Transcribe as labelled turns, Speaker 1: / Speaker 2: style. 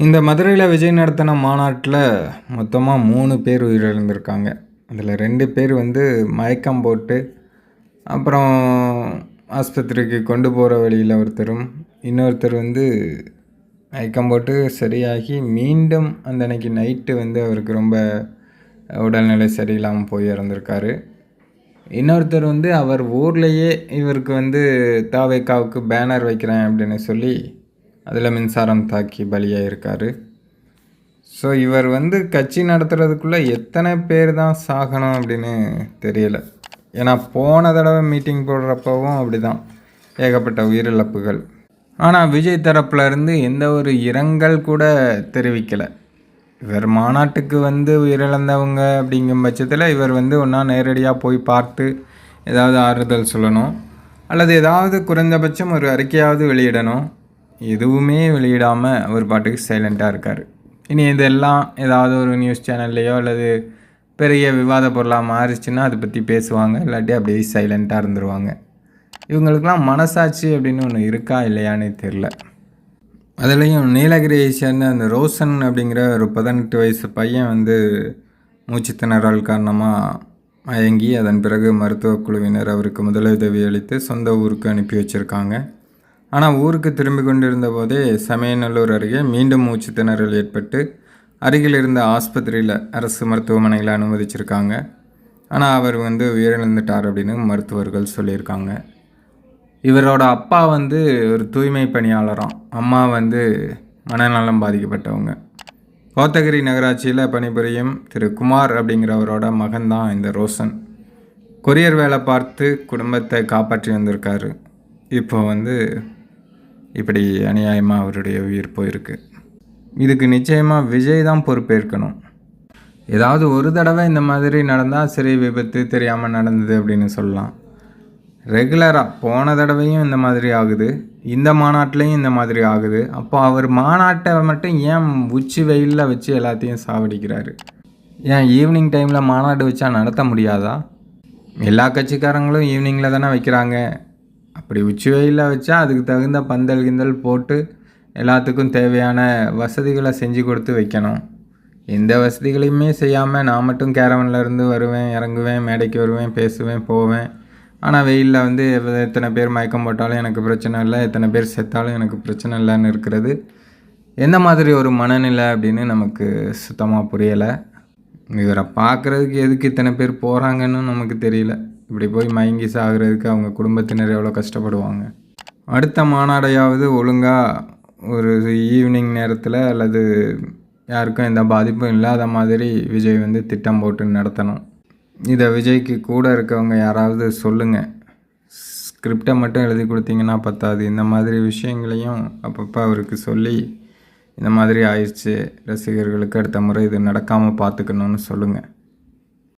Speaker 1: இந்த மதுரையில் விஜய் நடத்தின மாநாட்டில் மொத்தமாக மூணு பேர் உயிரிழந்திருக்காங்க. அதில் ரெண்டு பேர் வந்து மயக்கம் போட்டு அப்புறம் ஆஸ்பத்திரிக்கு கொண்டு போகிற வழியில் ஒருத்தரும் இன்னொருத்தர் வந்து மயக்கம் போட்டு சரியாகி மீண்டும் அந்த அன்னைக்கு நைட்டு வந்து அவருக்கு ரொம்ப உடல்நிலை சரியில்லாமல் போய் இறந்துருக்காரு. இன்னொருத்தர் வந்து அவர் ஊர்லேயே இவருக்கு வந்து தாவேக்காவுக்கு பேனர் வைக்கிறேன் அப்படின்னு சொல்லி அதில் மின்சாரம் தாக்கி பலியாக இருக்கார் ஸோ இவர் வந்து கட்சி நடத்துகிறதுக்குள்ளே எத்தனை பேர் தான் சாகணும் அப்படின்னு தெரியல. ஏன்னா போன தடவை மீட்டிங் போடுறப்பவும் அப்படி தான் ஏகப்பட்ட உயிரிழப்புகள். ஆனால் விஜய் தரப்புலேருந்து எந்த ஒரு இரங்கல் கூட தெரிவிக்கலை. இவர் மாநாட்டுக்கு வந்து உயிரிழந்தவங்க அப்படிங்கும் பட்சத்தில் இவர் வந்து ஒன்றா நேரடியாக போய் பார்த்து ஏதாவது ஆறுதல் சொல்லணும். அல்லது ஏதாவது குறைந்தபட்சம் ஒரு அறிக்கையாவது வெளியிடணும். எதுவுமே வெளியிடாமல் அவர் பாட்டுக்கு சைலண்ட்டாக இருக்கார். இனி இதெல்லாம் ஏதாவது ஒரு நியூஸ் சேனல்லையோ அல்லது பெரிய விவாத பொருளாக மாறிச்சுன்னா அதை பற்றி பேசுவாங்க. இல்லாட்டி அப்படியே சைலண்ட்டாக இருந்துருவாங்க. இவங்களுக்கெல்லாம் மனசாட்சி அப்படின்னு ஒன்று இருக்கா இல்லையானே தெரில அதுலேயும் நீலகிரியை சேர்ந்த அந்த ரோசன் அப்படிங்கிற ஒரு பதினெட்டு வயசு பையன் வந்து மூச்சு திணறல் காரணமாக மயங்கி அதன் பிறகு மருத்துவக் குழுவினர் அவருக்கு முதலுதவி அளித்து சொந்த ஊருக்கு அனுப்பி வச்சுருக்காங்க. ஆனால் ஊருக்கு திரும்பி கொண்டிருந்த போதே சமயநல்லூர் அருகே மீண்டும் மூச்சு திணறல் ஏற்பட்டு அருகில் இருந்த ஆஸ்பத்திரியில் அரசு மருத்துவமனையில் அனுமதிச்சிருக்காங்க. ஆனால் அவர் வந்து உயிரிழந்துட்டார் அப்படின்னு மருத்துவர்கள் சொல்லியிருக்காங்க. இவரோட அப்பா வந்து ஒரு தூய்மை பணியாளராம். அம்மா வந்து மனநலம் பாதிக்கப்பட்டவங்க. கோத்தகிரி நகராட்சியில் பணிபுரியும் திரு குமார் அப்படிங்கிறவரோட மகன்தான் இந்த ரோஷன் கொரியர் வேலை பார்த்து குடும்பத்தை காப்பாற்றி வந்திருக்காரு இப்போ வந்து இப்படி அநியாயமாக அவருடைய உயிர் போயிருக்கு. இதுக்கு நிச்சயமாக விஜய் தான் பொறுப்பேற்கணும். ஏதாவது ஒரு தடவை இந்த மாதிரி நடந்தால் சரி விபத்து தெரியாமல் நடந்தது அப்படின்னு சொல்லலாம். ரெகுலராக போன தடவையும் இந்த மாதிரி ஆகுது. இந்த மாநாட்டிலையும் இந்த மாதிரி ஆகுது. அப்போ அவர் மாநாட்டை மட்டும் ஏன் உச்சி வெயிலில் வச்சு எல்லாத்தையும் சாவடிக்கிறாரு? ஏன் ஈவினிங் டைமில் மாநாடு வச்சா நடத்த முடியாதா? எல்லா கட்சிக்காரங்களும் ஈவினிங்கில் தானே வைக்கிறாங்க. அப்படி உச்சி வெயிலில் வச்சா அதுக்கு தகுந்த பந்தல் கிந்தல் போட்டு எல்லாத்துக்கும் தேவையான வசதிகளை செஞ்சு கொடுத்து வைக்கணும். எந்த வசதிகளையுமே செய்யாமல் நான் மட்டும் கேரவனில் இருந்து வருவேன் இறங்குவேன் மேடைக்கு வருவேன் பேசுவேன் போவேன். ஆனால் வெயிலில் வந்து எத்தனை பேர் மயக்கம் போட்டாலும் எனக்கு பிரச்சனை இல்லை எத்தனை பேர் செத்தாலும் எனக்கு பிரச்சனை இல்லைன்னு இருக்கிறது. எந்த மாதிரி ஒரு மனநிலை அப்படின்னு நமக்கு சுத்தமாக புரியலை. இவரை பார்க்குறதுக்கு எதுக்கு இத்தனை பேர் போகிறாங்கன்னு நமக்கு தெரியல. இப்படி போய் மயங்கி சாகிறதுக்கு அவங்க குடும்பத்தினர் எவ்வளோ கஷ்டப்படுவாங்க? அடுத்த மாநாடையாவது ஒழுங்காக ஒரு ஈவினிங் நேரத்தில் அல்லது யாருக்கும் எந்த பாதிப்பும் இல்லாத மாதிரி விஜய் வந்து திட்டம் போட்டு நடத்தணும். இதை விஜய்க்கு கூட இருக்கவங்க யாராவது சொல்லுங்கள் ஸ்கிரிப்டை மட்டும் எழுதி கொடுத்தீங்கன்னா பத்தாது. இந்த மாதிரி விஷயங்களையும் அப்பப்போ அவருக்கு சொல்லி இந்த மாதிரி ஆயிடுச்சு ரசிகர்களுக்கு அடுத்த முறை இது நடக்காமல் பார்த்துக்கணுன்னு சொல்லுங்கள்